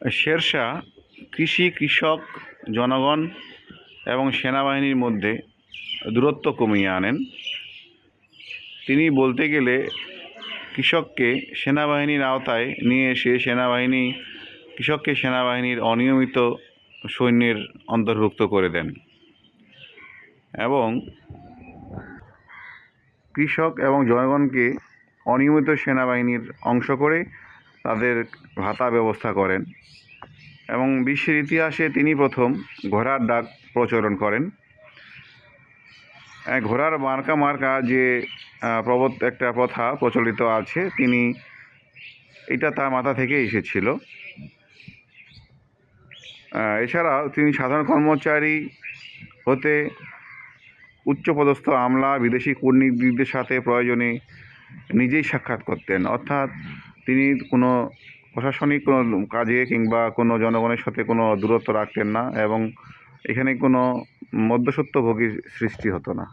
শেরশাহ কৃষি, কৃষক, জনগণ এবং সেনাবাহিনীর মধ্যে দূরত্ব কমিয়ে আনেন। তিনি বলতে গেলে কৃষককে সেনাবাহিনীর আওতায় নিয়ে এসে সেনাবাহিনী, কৃষককে সেনাবাহিনীর অনিয়মিত সৈন্যের অন্তর্ভুক্ত করে দেন এবং কৃষক এবং জনগণকে অনিয়মিত সেনাবাহিনীর অংশ করে তাদের ভাতা ব্যবস্থা করেন এবং বিশ্বের ইতিহাসে তিনি প্রথম ঘোড়ার ডাক প্রচলন করেন। ঘোড়ার মার্কা মার্কা যে প্রবত একটা প্রথা প্রচলিত আছে তিনি এটা তার মাথা থেকে এসেছিল। আহ, এছাড়াও তিনি সাধারণ কর্মচারী হতে উচ্চপদস্থ আমলা বিদেশি কূটনীতিকদের সাথে প্রয়োজনে নিজেই সাক্ষাৎ করতেন। অর্থাৎ তিনি কোনো প্রশাসনিক কোনো কাজে কিংবা কোনো জনগণের সাথে কোনো দূরত্ব রাখতেন না এবং এখানে কোনো মধ্যসত্ত্বভোগীর সৃষ্টি হতো না।